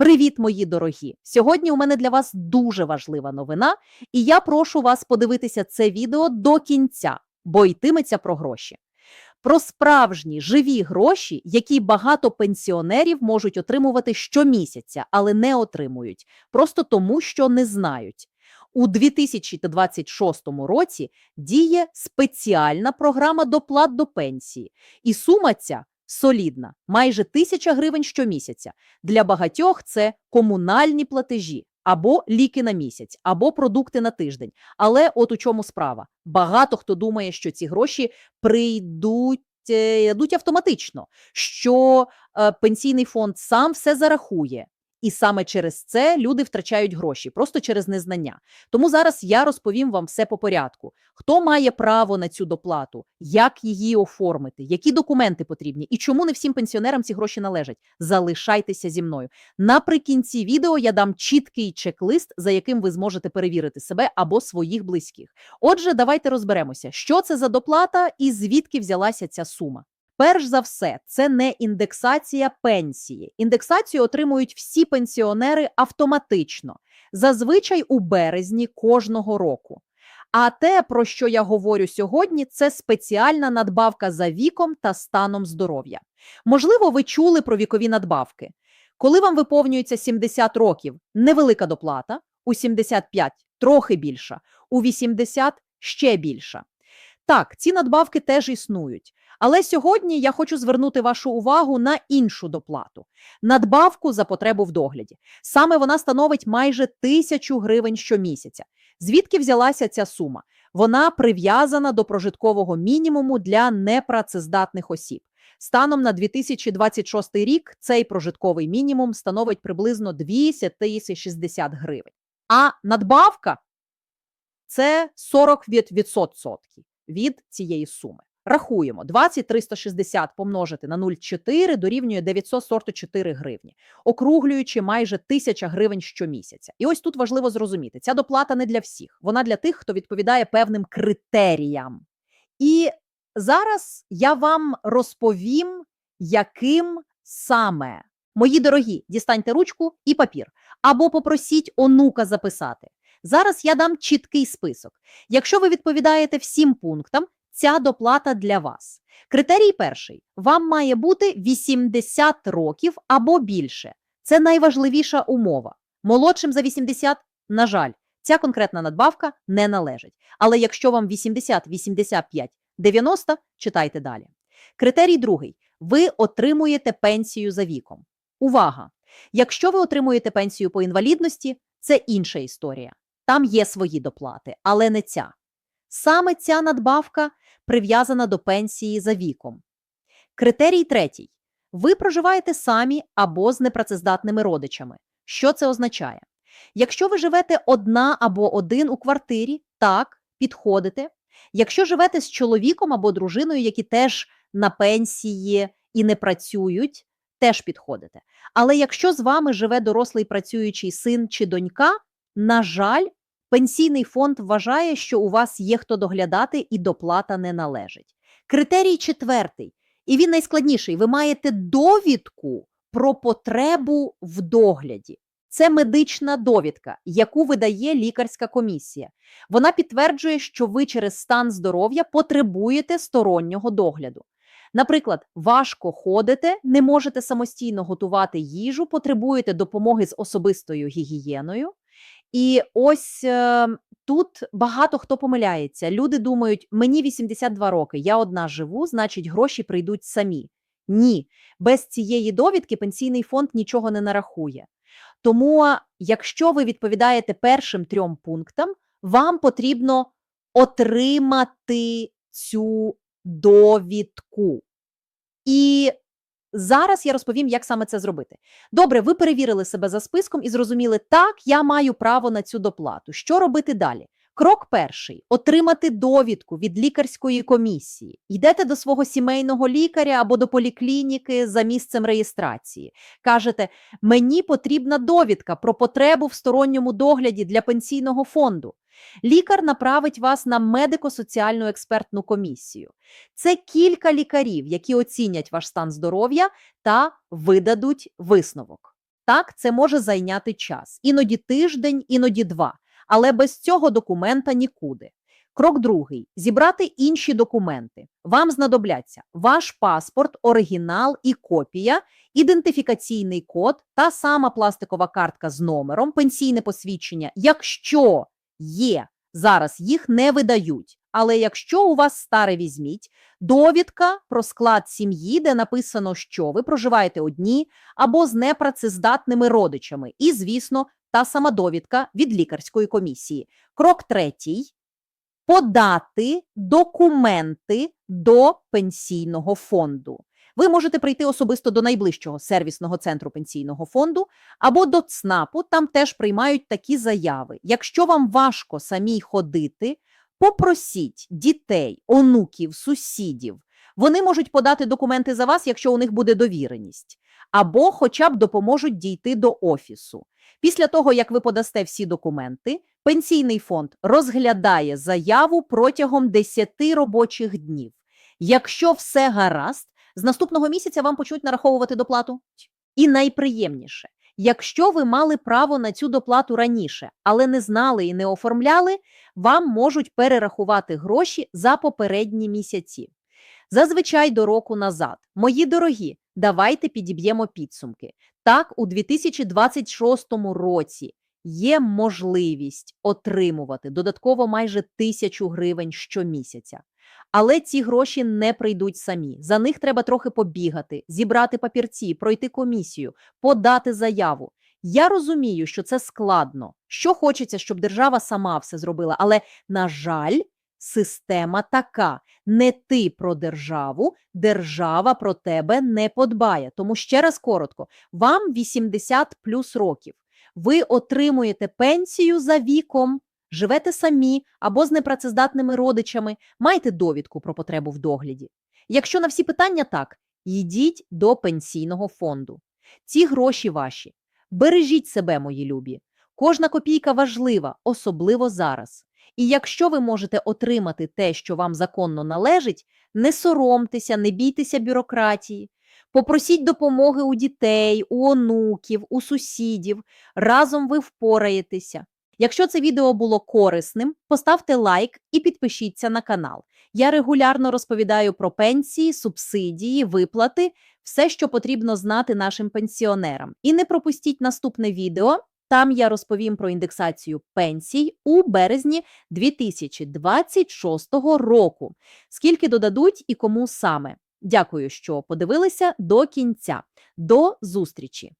Привіт, мої дорогі! Сьогодні у мене для вас дуже важлива новина, і я прошу вас подивитися це відео до кінця, бо йтиметься про гроші. Про справжні живі гроші, які багато пенсіонерів можуть отримувати щомісяця, але не отримують, просто тому, що не знають. У 2026 році діє спеціальна програма доплат до пенсії, і сума ця солідна, майже тисяча гривень щомісяця. Для багатьох це комунальні платежі або ліки на місяць, або продукти на тиждень. Але от у чому справа? Багато хто думає, що ці гроші прийдуть. е, Йдуть автоматично, що е, пенсійний фонд сам все зарахує, і саме через це люди втрачають гроші, просто через незнання. Тому зараз я розповім вам все по порядку. Хто має право на цю доплату, як її оформити, які документи потрібні і чому не всім пенсіонерам ці гроші належать. Залишайтеся зі мною. Наприкінці відео я дам чіткий чек-лист, за яким ви зможете перевірити себе або своїх близьких. Отже, давайте розберемося, що це за доплата і звідки взялася ця сума. Перш за все, це не індексація пенсії. Індексацію отримують всі пенсіонери автоматично, зазвичай у березні кожного року. А те, про що я говорю сьогодні, це спеціальна надбавка за віком та станом здоров'я. Можливо, ви чули про вікові надбавки. Коли вам виповнюється 70 років, невелика доплата, у 75 трохи більша, у 80 ще більша. Так, ці надбавки теж існують. Але сьогодні я хочу звернути вашу увагу на іншу доплату надбавку за потребу в догляді. Саме вона становить майже тисячу гривень щомісяця. Звідки взялася ця сума? Вона прив'язана до прожиткового мінімуму для непрацездатних осіб. Станом на 2026 рік цей прожитковий мінімум становить приблизно 260 гривень. А надбавка це 40% від цієї суми. Рахуємо, 20 360 помножити на 0,4 дорівнює 944 гривні, округлюючи майже 1000 гривень щомісяця. І ось тут важливо зрозуміти, ця доплата не для всіх, вона для тих, хто відповідає певним критеріям. І зараз я вам розповім, яким саме. Мої дорогі, дістаньте ручку і папір, або попросіть онука записати. Зараз я дам чіткий список. Якщо ви відповідаєте всім пунктам, ця доплата для вас. Критерій перший: вам має бути 80 років або більше. Це найважливіша умова. Молодшим за 80, на жаль, ця конкретна надбавка не належить. Але якщо вам 80, 85, 90, читайте далі. Критерій другий: ви отримуєте пенсію за віком. Увага! Якщо ви отримуєте пенсію по інвалідності, це інша історія. Там є свої доплати, але не ця. Саме ця надбавка прив'язана до пенсії за віком. Критерій третій: ви проживаєте самі або з непрацездатними родичами. Що це означає? Якщо ви живете одна або один у квартирі, так, підходите. Якщо живете з чоловіком або дружиною, які теж на пенсії і не працюють, теж підходите. Але якщо з вами живе дорослий працюючий син чи донька, на жаль, Пенсійний фонд вважає, що у вас є хто доглядати і доплата не належить. Критерій четвертий, і він найскладніший: ви маєте довідку про потребу в догляді. Це медична довідка, яку видає лікарська комісія. Вона підтверджує, що ви через стан здоров'я потребуєте стороннього догляду. Наприклад, важко ходите, не можете самостійно готувати їжу, потребуєте допомоги з особистою гігієною. І ось е, тут багато хто помиляється. Люди думають, мені 82 роки, я одна живу, значить, гроші прийдуть самі. Ні, без цієї довідки пенсійний фонд нічого не нарахує. Тому, якщо ви відповідаєте першим трьом пунктам, вам потрібно отримати цю довідку. І Зараз я розповім, як саме це зробити. Добре, ви перевірили себе за списком і зрозуміли, так, я маю право на цю доплату. Що робити далі? Крок перший отримати довідку від лікарської комісії. Йдете до свого сімейного лікаря або до поліклініки за місцем реєстрації. Кажете, мені потрібна довідка про потребу в сторонньому догляді для пенсійного фонду. Лікар направить вас на медико-соціальну експертну комісію. Це кілька лікарів, які оцінять ваш стан здоров'я та видадуть висновок. Так, це може зайняти час, іноді тиждень, іноді два, але без цього документа нікуди. Крок другий зібрати інші документи. Вам знадобляться ваш паспорт, оригінал і копія, ідентифікаційний код, та сама пластикова картка з номером, пенсійне посвідчення. Якщо є, зараз їх не видають. Але якщо у вас старе візьміть, довідка про склад сім'ї, де написано, що ви проживаєте одні або з непрацездатними родичами, і, звісно, та сама довідка від лікарської комісії. Крок третій подати документи до пенсійного фонду. Ви можете прийти особисто до найближчого сервісного центру пенсійного фонду або до ЦНАПу, там теж приймають такі заяви. Якщо вам важко самій ходити, попросіть дітей, онуків, сусідів. Вони можуть подати документи за вас, якщо у них буде довіреність, або хоча б допоможуть дійти до офісу. Після того, як ви подасте всі документи, пенсійний фонд розглядає заяву протягом 10 робочих днів. Якщо все гаразд, з наступного місяця вам почнуть нараховувати доплату. І найприємніше, якщо ви мали право на цю доплату раніше, але не знали і не оформляли, вам можуть перерахувати гроші за попередні місяці. Зазвичай до року назад. Мої дорогі, давайте підіб'ємо підсумки. Так, у 2026 році є можливість отримувати додатково майже тисячу гривень щомісяця. Але ці гроші не прийдуть самі. За них треба трохи побігати, зібрати папірці, пройти комісію, подати заяву. Я розумію, що це складно. Що хочеться, щоб держава сама все зробила, але, на жаль, система така: не ти про державу, держава про тебе не подбає. Тому ще раз коротко: вам 80 плюс років. Ви отримуєте пенсію за віком, живете самі або з непрацездатними родичами, маєте довідку про потребу в догляді. Якщо на всі питання так, йдіть до пенсійного фонду. Ці гроші ваші. Бережіть себе, мої любі. Кожна копійка важлива, особливо зараз. І якщо ви можете отримати те, що вам законно належить, не соромтеся, не бійтеся бюрократії. Попросіть допомоги у дітей, у онуків, у сусідів. Разом ви впораєтеся. Якщо це відео було корисним, поставте лайк і підпишіться на канал. Я регулярно розповідаю про пенсії, субсидії, виплати, все, що потрібно знати нашим пенсіонерам. І не пропустіть наступне відео. Там я розповім про індексацію пенсій у березні 2026 року. Скільки додадуть і кому саме. Дякую, що подивилися до кінця. До зустрічі!